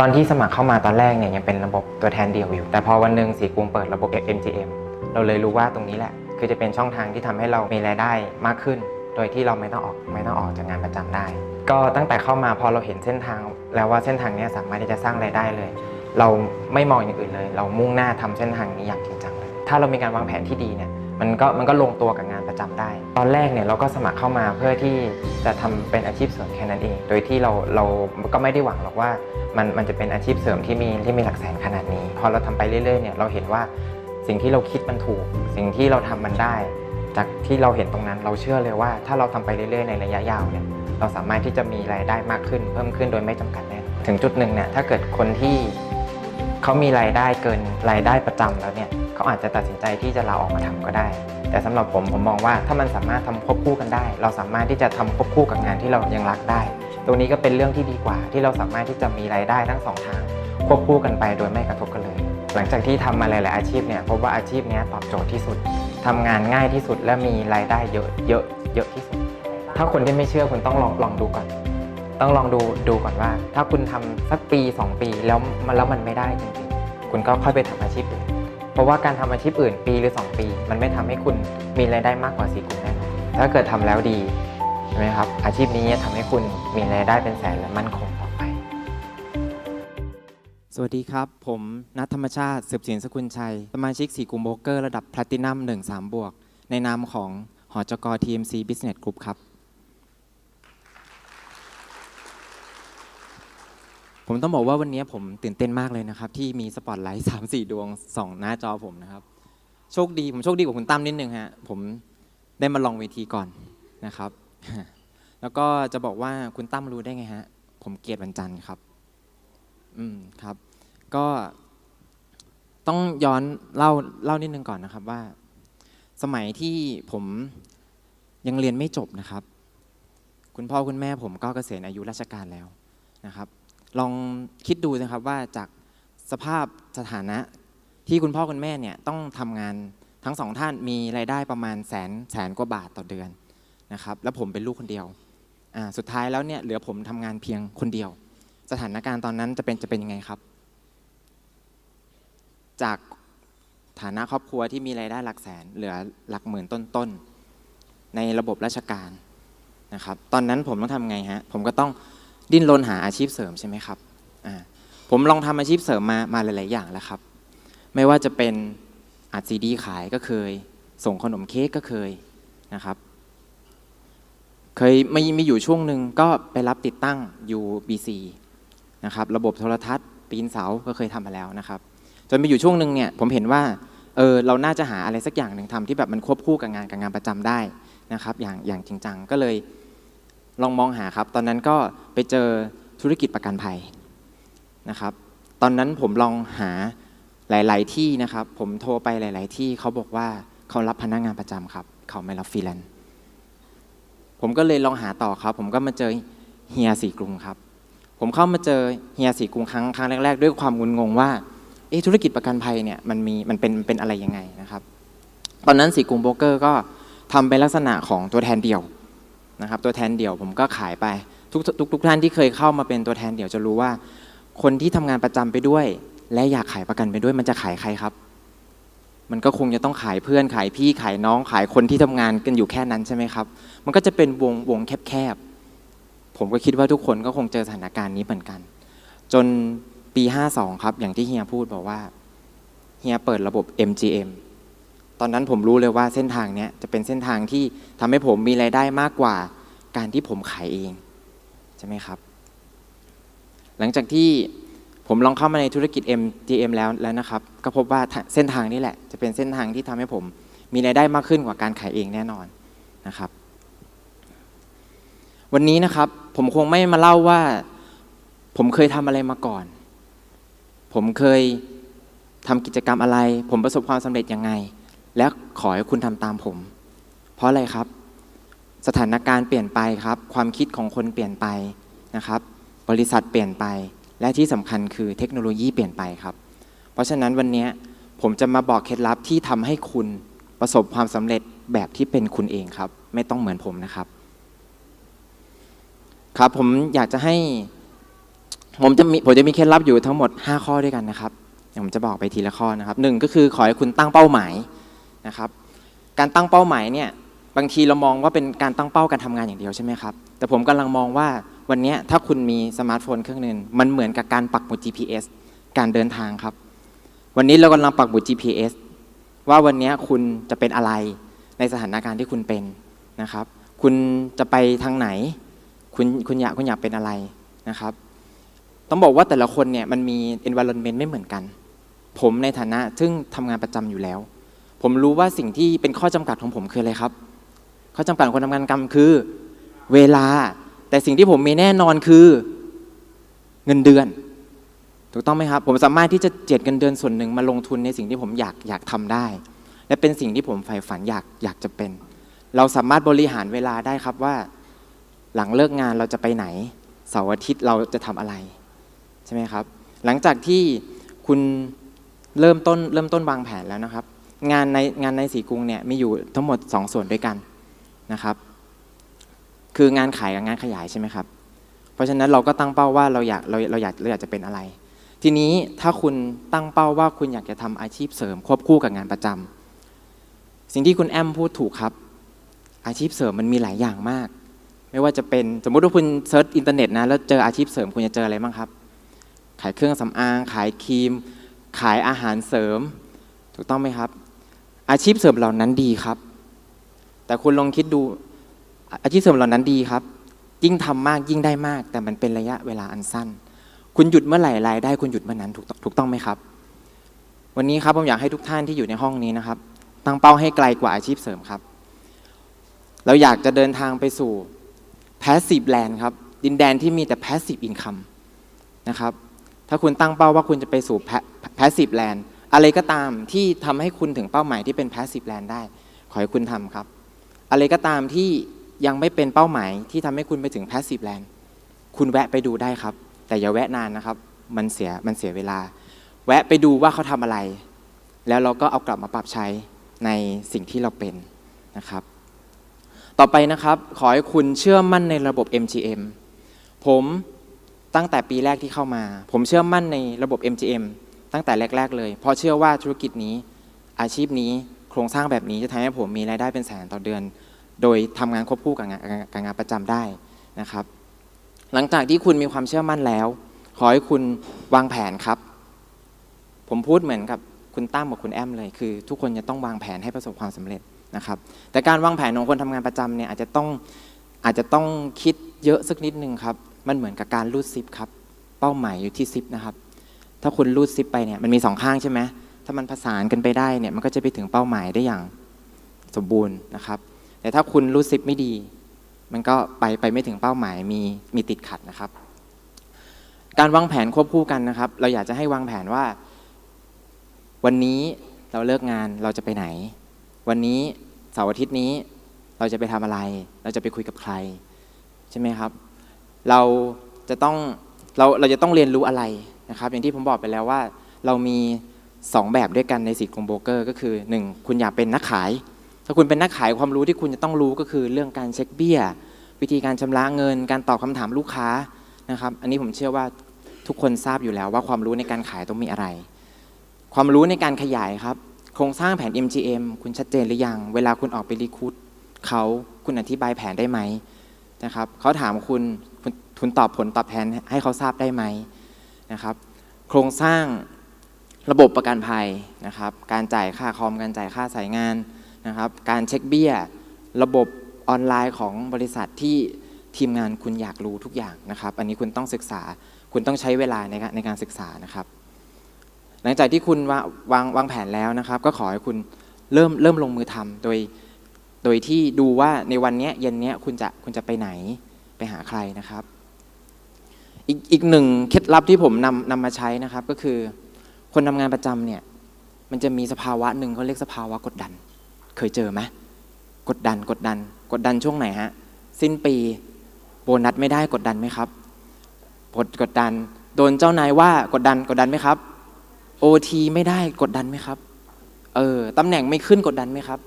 ตอนที่สมัครเข้ามาตอนแรกเนี่ยยังเป็นระบบตัวแทนเดียวอยู่ แต่พอวันหนึ่งสีกรุงเปิดระบบ MGM เราเลยรู้ว่าตรงนี้แหละ คือจะเป็นช่องทางที่ทำให้เรามีรายได้มากขึ้น โดยที่เราไม่ต้องออกไม่ต้องออกจากงานประจำได้ ก็ตั้งแต่เข้ามาพอเราเห็นเส้นทาง แล้วว่าเส้นทางนี้สามารถที่จะสร้างรายได้เลย เราไม่มองอย่างอื่นเลย เรามุ่งหน้าทำเส้นทางนี้อย่างจริงจังเลยถ้าเรามีการวางแผนที่ดีเนี่ยมันก็มันก็ลงตัวกับงาน ประจำได้ ตอนแรกเนี่ยเราก็สมัครเข้ามาเพื่อที่จะทำเป็นอาชีพเสริมแค่นั้นเอง โดยที่เราเราก็ไม่ได้หวังหรอกว่ามันมันจะเป็นอาชีพเสริมที่มีที่มีหลักแสนขนาดนี้ พอเราทำไปเรื่อยๆเนี่ยเราเห็นว่าสิ่งที่เราคิดมันถูก สิ่งที่เราทำมันได้ จากที่เราเห็นตรงนั้นเราเชื่อเลยว่า ถ้าเราทำไปเรื่อยๆในระยะยาวเนี่ยเราสามารถที่จะมีรายได้มากขึ้น เพิ่มขึ้นโดยไม่จำกัดแน่นถึงจุดหนึ่งเนี่ยถ้าเกิดคนที่เขามีรายได้เกินรายได้ประจำแล้วเนี่ยเขาอาจจะตัดสินใจที่จะลาออกมาทำก็ได้ แต่สำหรับผมผมมองว่าถ้ามันสามารถทำควบคู่กันได้ เราสามารถที่จะทำควบคู่กับงานที่เรายังรักได้ ตรงนี้ก็เป็นเรื่องที่ดีกว่า ที่เราสามารถที่จะมีรายได้ทั้งสองทาง ควบคู่กันไปโดยไม่กระทบกันเลย หลังจากที่ทำมาหลายๆอาชีพเนี่ยพบว่าอาชีพนี้ตอบโจทย์ที่สุดทำงานง่ายที่สุดและมีรายได้เยอะเยอะเยอะที่สุด ถ้าคนที่ไม่เชื่อคุณต้องลองลองดูก่อน ต้องลองดูดูก่อนว่า ถ้าคุณทำสักปี 2 ปีแล้วแล้วมันไม่ได้จริงๆ คุณก็ค่อยไปทำอาชีพอื่น เพราะว่าการทำอาชีพอื่นปีหรือ 2 ปี มันไม่ทำให้คุณมีรายได้มากกว่าสี่กุณแน่นอนถ้าเกิดทำแล้วดีใช่ไหมครับอาชีพนี้ทำให้คุณมีรายได้เป็นแสนและมั่นคงต่อไป สวัสดีครับ ผมนัทธรรมชาติสืบสินสกุลชัย สมาชิกสี่กลุ่มโบรกเกอร์ระดับแพลตินัม1 3บวกในนามของหอจก TMC Business Group ครับ ผมต้องบอกว่าวันนี้ผมตื่นเต้นมากเลยนะครับ ที่มีสปอตไลท์3 4ดวงส่องหน้าจอผมนะครับ โชคดีผมโชคดีกว่าคุณตั้มนิดนึงฮะผมได้มาลองเวทีก่อนนะครับ แล้วก็จะบอกว่าคุณตั้มรู้ได้ไงฮะผมเกลียดวันจันทร์ครับ อืมครับ ก็ต้องย้อนเล่าเล่านิดนึงก่อนนะครับว่า สมัยที่ผมยังเรียนไม่จบนะครับ คุณพ่อคุณแม่ผมก็เกษียณอายุราชการแล้วนะครับ ลองคิดดูนะครับว่าจากสภาพสถานะที่คุณพ่อคุณแม่เนี่ยต้องทำงานทั้งสองท่านมีรายได้ประมาณแสนแสนกว่าบาทต่อเดือนนะครับแล้วผมเป็นลูกคนเดียวอ่าสุดท้ายแล้วเนี่ยเหลือผมทำงานเพียงคนเดียว สถานการณ์ตอนนั้นจะเป็นจะเป็นยังไงครับ จากฐานะครอบครัวที่มีรายได้หลักแสนเหลือหลักหมื่นต้นๆในระบบราชการนะครับตอนนั้นผมต้องทำไงฮะผมก็ต้อง ดิ้นรนหาอาชีพเสริมใช่ไหมครับผมลองทำอาชีพเสริมมามาหลาย ๆ อย่างแล้วครับ ไม่ว่าจะเป็นอัดซีดีขายก็เคย ส่งขนมเค้กก็เคยนะครับ เคยมีมีอยู่ช่วงหนึ่งก็ไปรับติดตั้ง UBC นะครับระบบโทรทัศน์ ปีนเสาก็เคยทำมาแล้วนะครับ จนมีอยู่ช่วงหนึ่งเนี่ยผมเห็นว่าเออเราน่าจะหาอะไรสักอย่างหนึ่งทำที่แบบมันควบคู่กับงานกับงานประจำได้นะครับ อย่างอย่างจริงจังก็เลย ลองมองหาครับ ตอนนั้นก็ไปเจอธุรกิจประกันภัยนะครับ ตอนนั้นผมลองหาหลาย ๆ ที่นะครับ ผมโทรไปหลาย ๆ ที่เขาบอกว่าเขารับพนักงานประจำครับ เขาไม่รับฟรีแลนซ์ผมก็เลยลองหาต่อครับ ผมก็มาเจอเฮียสีกรุงครับ ผมเข้ามาเจอเฮียสีกรุงครั้งครั้งแรก ๆ ด้วยความงุนงงว่าเอ๊ะธุรกิจประกันภัยเนี่ยมันมีมันเป็นเป็นอะไรยังไงนะครับ ตอนนั้นสีกรุงโบรกเกอร์ก็ทำเป็นลักษณะของตัวแทนเดี่ยว นะครับตัวแทนเดี่ยวผมก็ขายไป ทุกทุกทุกท่านที่เคยเข้ามาเป็นตัวแทนเดี่ยวจะรู้ว่า คนที่ทำงานประจำไปด้วย และอยากขายประกันไปด้วย มันจะขายใครครับ มันก็คงจะต้องขายเพื่อนขายพี่ขายน้องขายคนที่ทำงานกันอยู่แค่นั้นใช่ไหมครับ มันก็จะเป็นวงวงแคบๆผมก็คิดว่าทุกคนก็คงเจอสถานการณ์นี้เหมือนกัน จนปี 52 ครับ อย่างที่เฮียพูดบอกว่าเฮียเปิดระบบ MGM ตอนนั้นผมรู้เลยว่าเส้นทางนี้จะเป็นเส้นทางที่ทำให้ผมมีรายได้มากกว่าการที่ผมขายเอง ใช่ไหมครับ หลังจากที่ผมลองเข้ามาในธุรกิจ MGM แล้วแล้วนะครับ ก็พบว่าเส้นทางนี้แหละ จะเป็นเส้นทางที่ทำให้ผมมีรายได้มากขึ้นกว่าการขายเองแน่นอนนะครับ วันนี้นะครับผมคงไม่มาเล่าว่า ผมเคยทำอะไรมาก่อน ผมเคยทำกิจกรรมอะไร ผมประสบความสำเร็จยังไง และขอให้คุณทำตามผม เพราะอะไรครับ สถานการณ์เปลี่ยนไปครับ ความคิดของคนเปลี่ยนไปนะครับ บริษัทเปลี่ยนไป และที่สำคัญคือเทคโนโลยีเปลี่ยนไปครับ เพราะฉะนั้นวันนี้ผมจะมาบอกเคล็ดลับที่ทำให้คุณประสบความสำเร็จแบบที่เป็นคุณเองครับ ไม่ต้องเหมือนผมนะครับ ครับผมอยากจะให้ผมจะมีผมจะมีเคล็ดลับอยู่ทั้งหมด 5 ข้อด้วยกันนะครับเดี๋ยวผมจะบอกไปทีละข้อนะครับหนึ่งก็คือขอให้คุณตั้งเป้าหมาย นะครับ การตั้งเป้าหมายเนี่ยบางทีเรามองว่าเป็นการตั้งเป้าการทำงานอย่างเดียวใช่ไหมครับ แต่ผมกำลังมองว่าวันนี้ถ้าคุณมีสมาร์ทโฟนเครื่องหนึงมันเหมือนกับการปักหมุด GPS การเดินทางครับ วันนี้เรากำลังปักหมุด GPS ว่าวันนี้คุณจะเป็นอะไรในสถานการณ์ที่คุณเป็นนะครับ คุณจะไปทางไหน คุณคุณอยากคุณอยากเป็นอะไรนะครับ ต้องบอกว่าแต่ละคนเนี่ยมันมี environment ไม่เหมือนกัน ผมในฐานะซึ่งทำงานประจำอยู่แล้ว ผมรู้ว่าสิ่งที่เป็นข้อจำกัดของผมคืออะไรครับ ข้อจำกัดของคนทำงานกรรมคือ เวลา แต่สิ่งที่ผมมีแน่นอนคือเงินเดือน ถูกต้องไหมครับ ผมสามารถที่จะเจ็ดเงินเดือนส่วนหนึ่งมาลงทุนในสิ่งที่ผมอยากอยากทำได้ และเป็นสิ่งที่ผมใฝ่ฝันอยากอยากจะเป็น เราสามารถบริหารเวลาได้ครับว่า หลังเลิกงานเราจะไปไหนเสาร์อาทิตย์เราจะทำอะไรใช่ไหมครับ หลังจากที่คุณเริ่มต้นเริ่มต้นวางแผนแล้วนะครับ งานในงานในสีกรุงเนี่ยมีอยู่ทั้งหมด 2 ส่วนด้วยกันนะครับ คืองานขายกับงานขยายใช่ไหมครับ เพราะฉะนั้นเราก็ตั้งเป้าว่าเราอยากเราเราอยากเราอยากจะเป็นอะไร ทีนี้ถ้าคุณตั้งเป้าว่าคุณอยากจะทำอาชีพเสริม ควบคู่กับงานประจำสิ่งที่คุณแอมพูดถูกครับ อาชีพเสริมมันมีหลายอย่างมาก ไม่ว่าจะเป็นสมมุติว่าคุณเซิร์ชอินเทอร์เน็ตนะแล้วเจออาชีพเสริมคุณจะเจออะไรบ้างครับ ขายเครื่องสำอาง ขายครีม ขายอาหารเสริม ถูกต้องไหมครับ อาชีพเสริมเหล่านั้นดีครับ แต่คุณลองคิดดูอาชีพเสริมเหล่านั้นดีครับ ยิ่งทำมากยิ่งได้มาก แต่มันเป็นระยะเวลาอันสั้น คุณหยุดเมื่อไหร่รายได้ คุณหยุดเมื่อนั้นถูกถูกต้องไหมครับ วันนี้ครับผมอยากให้ทุกท่านที่อยู่ในห้องนี้นะครับ ตั้งเป้าให้ไกลกว่าอาชีพเสริมครับ เราอยากจะเดินทางไปสู่ passive land ครับดินแดนที่มีแต่ passive income นะครับถ้าคุณตั้งเป้าว่าคุณจะไปสู่ passive land อะไรก็ตามที่ทำให้คุณถึงเป้าหมายที่เป็น passive land ได้ ขอให้คุณทำครับ อะไรก็ตามที่ยังไม่เป็นเป้าหมายที่ทำให้คุณไปถึง passive land คุณแวะไปดูได้ครับ แต่อย่าแวะนานนะครับ มันเสียมันเสียเวลา แวะไปดูว่าเขาทำอะไร แล้วเราก็เอากลับมาปรับใช้ในสิ่งที่เราเป็นนะครับ ต่อไปนะครับ ขอให้คุณเชื่อมั่นในระบบ MGM ผมตั้งแต่ปีแรกที่เข้ามา ผมเชื่อมั่นในระบบ MGM ตั้งแต่แรก ๆ เลย เพราะเชื่อว่าธุรกิจนี้อาชีพนี้โครงสร้างแบบนี้จะทำให้ผมมีรายได้เป็นแสนต่อเดือน โดยทำงานควบคู่กับงานกับงานประจำได้นะครับ หลังจากที่คุณมีความเชื่อมั่นแล้ว ขอให้คุณวางแผนครับ ผมพูดเหมือนกับคุณตั้มกับคุณแอมเลยคือ ทุกคนจะต้องวางแผนให้ประสบความสำเร็จนะครับ แต่การวางแผนของคนทำงานประจำเนี่ยอาจจะต้องอาจจะต้องคิดเยอะสักนิดนึงครับ มันเหมือนกับการรูดซิปครับ เป้าหมายอยู่ที่ซิปนะครับ ถ้าคุณรูดซิปไปเนี่ยมันมีสองข้างใช่ไหมถ้ามันผสานกันไปได้เนี่ยมันก็จะไปถึงเป้าหมายได้อย่างสมบูรณ์นะครับ แต่ถ้าคุณรูดซิปไม่ดี มันก็ไปไปไม่ถึงเป้าหมายมีมีติดขัดนะครับ การวางแผนควบคู่กันนะครับ เราอยากจะให้วางแผนว่า วันนี้เราเลิกงานเราจะไปไหน วันนี้เสาร์อาทิตย์นี้เราจะไปทำอะไร เราจะไปคุยกับใคร ใช่ไหมครับ เราจะต้องเราเราจะต้องเรียนรู้อะไร นะครับอย่างที่ผมบอกไปแล้วว่า เรามี 2 แบบด้วยกันในสิทธิ์ของโบรกเกอร์ ก็คือ 1 คุณอยากเป็นนักขาย ถ้าคุณเป็นนักขายความรู้ที่คุณจะต้องรู้ก็คือเรื่องการเช็คเบี้ย วิธีการชำระเงิน การตอบคำถามลูกค้านะครับอันนี้ผมเชื่อว่าทุกคนทราบอยู่แล้วว่าความรู้ในการขายต้องมีอะไร ความรู้ในการขยายครับโครงสร้างแผน MGM คุณชัดเจนหรือยัง เวลาคุณออกไปรีคูดเขาคุณอธิบายแผนได้ไหมนะครับเขาถามคุณคุณคุณตอบผลตอบแทนให้เขาทราบได้ไหม นะครับ โครงสร้างระบบประกันภัยนะครับ การจ่ายค่าคอม การจ่ายค่าสายงานนะครับ การเช็คเบี้ย ระบบออนไลน์ของบริษัทที่ทีมงานคุณอยากรู้ทุกอย่างนะครับ อันนี้คุณต้องศึกษา คุณต้องใช้เวลาในในการศึกษานะครับ หลังจากที่คุณวางวางวางแผนแล้วนะครับ ก็ขอให้คุณเริ่มเริ่มลงมือทำโดยโดยที่ดูว่าในวันเนี้ยเย็นเนี้ยคุณจะคุณจะไปไหนไปหาใครนะครับ อีกอีกหนึ่งเคล็ดลับที่ผมนำนำมาใช้นะครับ ก็คือ คนทำงานประจำเนี่ย มันจะมีสภาวะหนึ่งเขาเรียกสภาวะกดดัน เคยเจอไหมกดดันกดดัน กดดันช่วงไหนฮะ สิ้นปีโบนัสไม่ได้กดดันไหมครับกดกดดัน โดนเจ้านายว่ากดดันกดดันไหมครับโอทีไม่ได้กดดันไหมครับ เออตำแหน่งไม่ขึ้นกดดันไหมครับ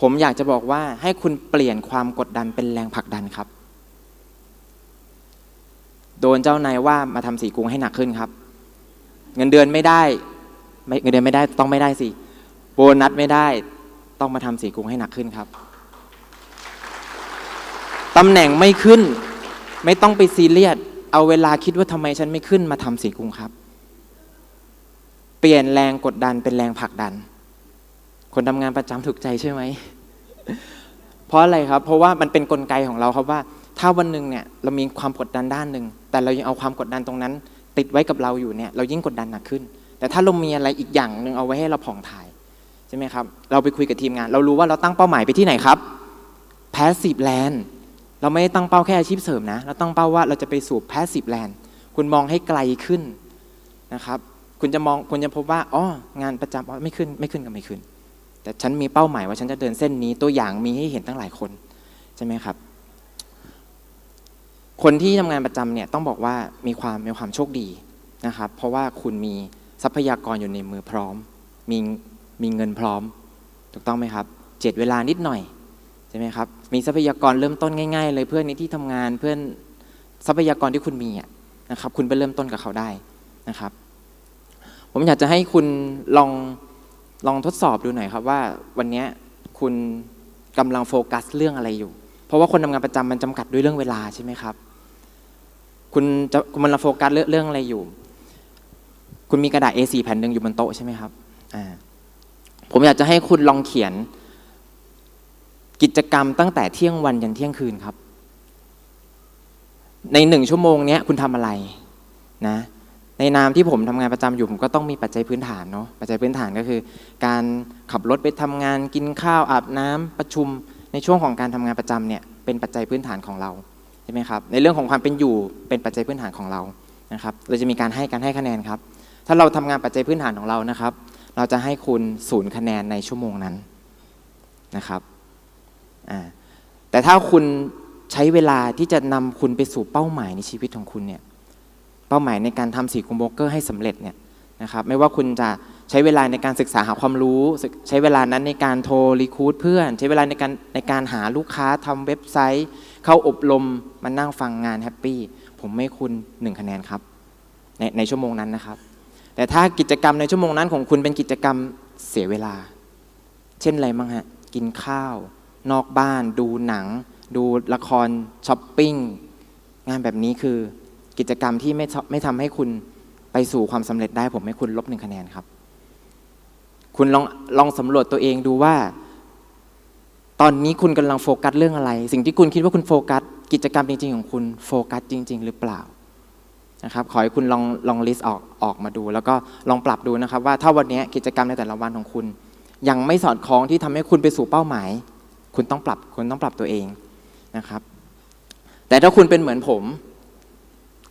ผมอยากจะบอกว่าให้คุณเปลี่ยนความกดดันเป็นแรงผลักดันครับ โดนเจ้านายว่ามาทำสีกรุงให้หนักขึ้นครับ เงินเดือนไม่ได้ไม่เงินเดือนไม่ได้ต้องไม่ได้สิโบนัสไม่ได้ต้องมาทำสีกรุงให้หนักขึ้นครับตำแหน่งไม่ขึ้น ไม่ต้องไปซีเรียสเอาเวลาคิดว่าทำไมฉันไม่ขึ้นมาทำสีกรุงครับ เปลี่ยนแรงกดดันเป็นแรงผลักดัน คนทำงานประจำถูกใจใช่ไหมเพราะอะไรครับ เพราะว่ามันเป็นนกลไกของเราครับว่า ถ้าวันหนึ่งเนี่ยเรามีความกดดันด้านหนึ่ง แต่เรายังเอาความกดดันตรงนั้น ติดไว้กับเราอยู่เนี่ยเรายิ่งกดดันหนักขึ้น แต่ถ้าเรามีอะไรอีกอย่างหนึ่งเอาไว้ให้เราผ่องถ่ายใช่ไหมครับเราไปคุยกับทีมงาน เรารู้ว่าเราตั้งเป้าหมายไปที่ไหนครับแพสซีฟแลนด์เราไม่ได้ตั้งเป้าแค่อาชีพเสริมนะเราตั้งเป้าว่าเราจะไปสู่แพสซีฟแลนด์คุณมองให้ไกลขึ้นนะครับคุณจะมองคุณจะพบว่าอ๋องานประจำไม่ขึ้นไม่ขึ้นก็ไม่ขึ้น แต่ฉันมีเป้าหมายว่าฉันจะเดินเส้นนี้ตัวอย่างมีให้เห็นตั้งหลายคนใช่ไหมครับ คนที่ทำงานประจำเนี่ยต้องบอกว่ามีความมีความโชคดีนะครับ เพราะว่าคุณมีทรัพยากรอยู่ในมือพร้อม มีมีเงินพร้อม ถูกต้องไหมครับเจ็ดเวลานิดหน่อยใช่ไหมครับมีทรัพยากรเริ่มต้นง่ายๆ เลยเพื่อนในที่ทำงานเพื่อนทรัพยากรที่คุณมีนะครับ คุณไปเริ่มต้นกับเขาได้นะครับ ผมอยากจะให้คุณลองลองทดสอบดูหน่อยครับว่าวันนี้คุณกำลังโฟกัสเรื่องอะไรอยู่ เพราะว่าคนทำงานประจำมันจำกัดด้วยเรื่องเวลาใช่ไหมครับ คุณจะคุณมันโฟกัสเรื่องเรื่องอะไรอยู่ คุณมีกระดาษ A4 แผ่นหนึ่งอยู่บนโต๊ะใช่ไหมครับอ่าผมอยากจะให้คุณลองเขียน กิจกรรมตั้งแต่เที่ยงวันยันเที่ยงคืนครับ ในหนึ่งชั่วโมงนี้คุณทำอะไรนะในนามที่ผมทำงานประจำอยู่ผมก็ต้องมีปัจจัยพื้นฐานเนาะปัจจัยพื้นฐานก็คือ การขับรถไปทำงานกินข้าวอาบน้ำประชุม ในช่วงของการทำงานประจำเนี่ยเป็นปัจจัยพื้นฐานของเราใช่ไหมครับในเรื่องของความเป็นอยู่เป็นปัจจัยพื้นฐานของเรานะครับเราจะมีการให้การให้คะแนนครับ ถ้าเราทำงานปัจจัยพื้นฐานของเรานะครับ เราจะให้คุณศูนย์คะแนนในชั่วโมงนั้นนะครับแต่ถ้าคุณใช้เวลาที่จะนำคุณไปสู่เป้าหมายในชีวิตของคุณเนี่ยเป้าหมายในการทำสีคุมโบเกอร์ให้สำเร็จเนี่ยนะครับไม่ว่าคุณจะ ใช้เวลาในการศึกษาหาความรู้ ใช้เวลานั้นในการโทรรีคูดเพื่อน ใช้เวลาในการในการหาลูกค้าทำเว็บไซต์ เข้าอบรมมานั่งฟังงานแฮปปี้ผมไม่คุณหนึ่งคะแนนครับในในชั่วโมงนั้นนะครับ แต่ถ้ากิจกรรมในชั่วโมงนั้นของคุณเป็นกิจกรรมเสียเวลา เช่นอะไรบ้างฮะกินข้าว นอกบ้าน ดูหนัง ดูละครช้อปปิ้งงานแบบนี้คือกิจกรรมที่ไม่ไม่ทำให้คุณไปสู่ความสำเร็จได้ผมให้คุณลบหนึ่งคะแนนครับ คุณลองลองสำรวจตัวเองดูว่า ตอนนี้คุณกำลังโฟกัสเรื่องอะไร สิ่งที่คุณคิดว่าคุณโฟกัส กิจกรรมจริง ๆ ของคุณโฟกัสจริง ๆ หรือเปล่านะครับขอให้คุณลองลองลิสต์ออกออกมาดู แล้วก็ลองปรับดูนะครับ ว่าถ้าวันนี้กิจกรรมในแต่ละวันของคุณ ยังไม่สอดคล้องที่ทำให้คุณไปสู่เป้าหมาย คุณต้องปรับคุณต้องปรับตัวเองนะครับ แต่ถ้าคุณเป็นเหมือนผม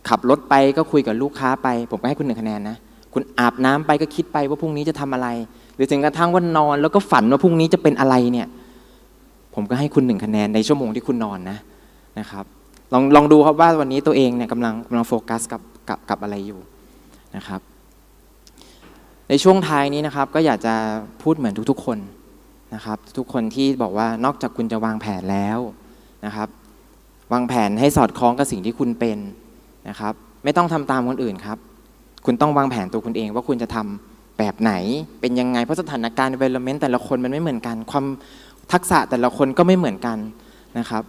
ขับรถไปก็คุยกับลูกค้าไป ผมก็ให้คุณหนึ่งคะแนนนะ คุณอาบน้ำไปก็คิดไปว่าพรุ่งนี้จะทำอะไร หรือถึงกระทั่งว่านอน แล้วก็ฝันว่าพรุ่งนี้จะเป็นอะไรเนี่ย ผมก็ให้คุณหนึ่งคะแนนในชั่วโมงที่คุณนอนนะนะครับ ลองลองดูครับว่าวันนี้ตัวเองเนี่ยกำลังกำลังโฟกัสกับกับกับอะไรอยู่นะครับ ในช่วงท้ายนี้นะครับ ก็อยากจะพูดเหมือนทุกๆคนนะครับ ทุกคนที่บอกว่านอกจากคุณจะวางแผนแล้วนะครับ วางแผนให้สอดคล้องกับสิ่งที่คุณเป็นนะครับ ไม่ต้องทำตามคนอื่นครับ คุณต้องวางแผนตัวคุณเองว่าคุณจะทำ แบบไหนเป็นยังไงเพราะสถานการณ์ environment แต่ละคนมันไม่เหมือนกัน ความทักษะแต่ละคนก็ไม่เหมือนกันนะครับ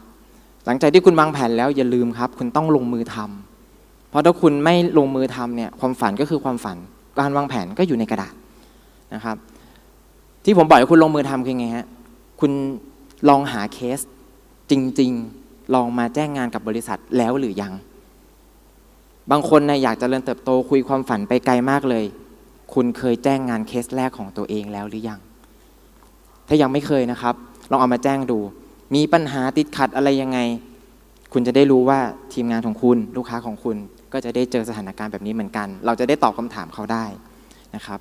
หลังจากที่คุณวางแผนแล้วอย่าลืมครับ คุณต้องลงมือทำเพราะถ้าคุณไม่ลงมือทำเนี่ยความฝันก็คือความฝัน การวางแผนก็อยู่ในกระดาษนะครับ ที่ผมบอกให้คุณลงมือทำคือไงฮะคุณลองหาเคสจริง ๆ ลองมาแจ้งงานกับบริษัทแล้วหรือยัง บางคนนะอยากจเจริญเติบโตคุยความฝันไปไกลมากเลย คุณเคยแจ้งงานเคสแรกของตัวเองแล้วหรือยัง ถ้ายังไม่เคยนะครับ ลองเอามาแจ้งดู มีปัญหาติดขัดอะไรยังไง คุณจะได้รู้ว่าทีมงานของคุณ ลูกค้าของคุณก็จะได้เจอสถานการณ์แบบนี้เหมือนกัน เราจะได้ตอบคำถามเขาได้นะครับ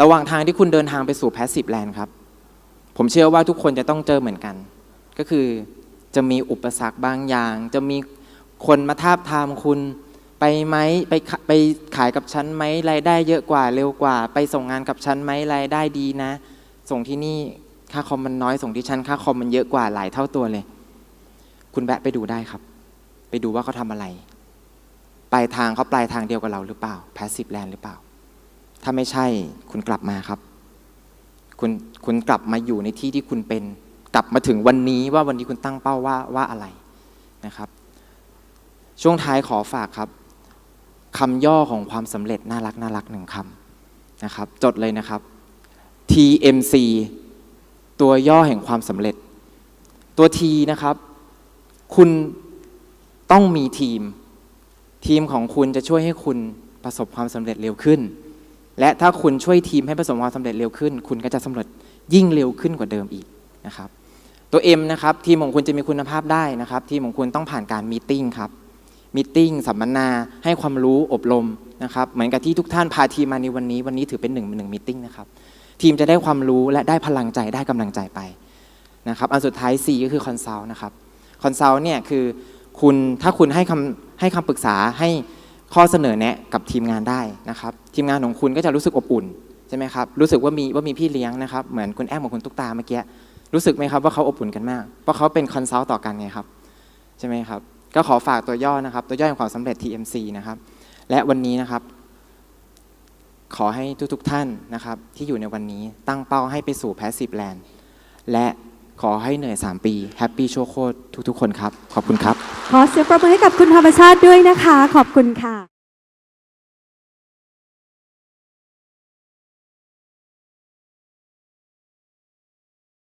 ระหว่างทางที่คุณเดินทางไปสู่ Passive Land ครับ ผมเชื่อว่าทุกคนจะต้องเจอเหมือนกัน ก็คือจะมีอุปสรรคบางอย่าง จะมีคนมาทาบทามคุณ ไปไหมไปไปขายกับฉันไหมรายได้เยอะกว่าเร็วกว่า ไปส่งงานกับฉันไหมรายได้ดีนะ ส่งที่นี่ค่าคอมมันน้อยส่งที่ฉันค่าคอมมันเยอะกว่าหลายเท่าตัวเลย คุณแวะไปดูได้ครับ ไปดูว่าเขาทำอะไร ปลายทางเขาปลายทางเดียวกับเราหรือเปล่า passive land หรือเปล่า ถ้าไม่ใช่คุณกลับมาครับ คุณคุณกลับมาอยู่ในที่ที่คุณเป็น กลับมาถึงวันนี้ว่าวันนี้คุณตั้งเป้าว่าว่าอะไรนะครับ ช่วงท้ายขอฝากครับ คำย่อของความสำเร็จน่ารักน่ารักหนึ่งคำนะครับ จดเลยนะครับ TMC ตัวย่อแห่งความสำเร็จ ตัว T นะครับ คุณต้องมีทีม ทีมของคุณจะช่วยให้คุณประสบความสำเร็จเร็วขึ้น และถ้าคุณช่วยทีมให้ประสบความสำเร็จเร็วขึ้น คุณก็จะสำเร็จยิ่งเร็วขึ้นกว่าเดิมอีกนะครับตัว M นะครับทีมของคุณจะมีคุณภาพได้นะครับ ทีมของคุณต้องผ่านการมีติ้งครับ มีติ้งสัมมนาให้ความรู้อบรมนะครับเหมือนกับที่ทุกท่านพาทีมมาในวันนี้ วันนี้ถือเป็นหนึ่งหนึ่งมีติ้งนะครับทีมจะได้ความรู้และได้พลังใจได้กำลังใจไปนะครับอันสุดท้าย C ก็คือคอนซัลท์นะครับคอนซัลท์เนี่ยคือคุณถ้าคุณให้คำให้คำปรึกษาให้ข้อเสนอแนะกับทีมงานได้นะครับทีมงานของคุณก็จะรู้สึกอบอุ่นใช่ไหมครับรู้สึกว่ามีว่ามีพี่เลี้ยงนะครับเหมือนคุณแอมกับคุณตุ๊กตาเมื่อกี้รู้สึกไหมครับว่าเขาอบอุ่นกันมากเพราะเขาเป็นคอนซัลท์ต่อกันไงครับใช่ไหมครับ ก็ขอฝากตัวย่อนะครับ ตัวย่อแห่งความสำเร็จ TMC นะครับ และวันนี้นะครับ ขอให้ทุกๆท่านนะครับ ที่อยู่ในวันนี้ตั้งเป้าให้ไปสู่ Passive Land และขอให้เหนื่อย 3 ปีแฮปปี้โชคโคตรทุกๆ คนครับ ขอบคุณครับ ขอเสียงปรบมือให้กับคุณธรรมชาติด้วยนะคะ ขอบคุณค่ะ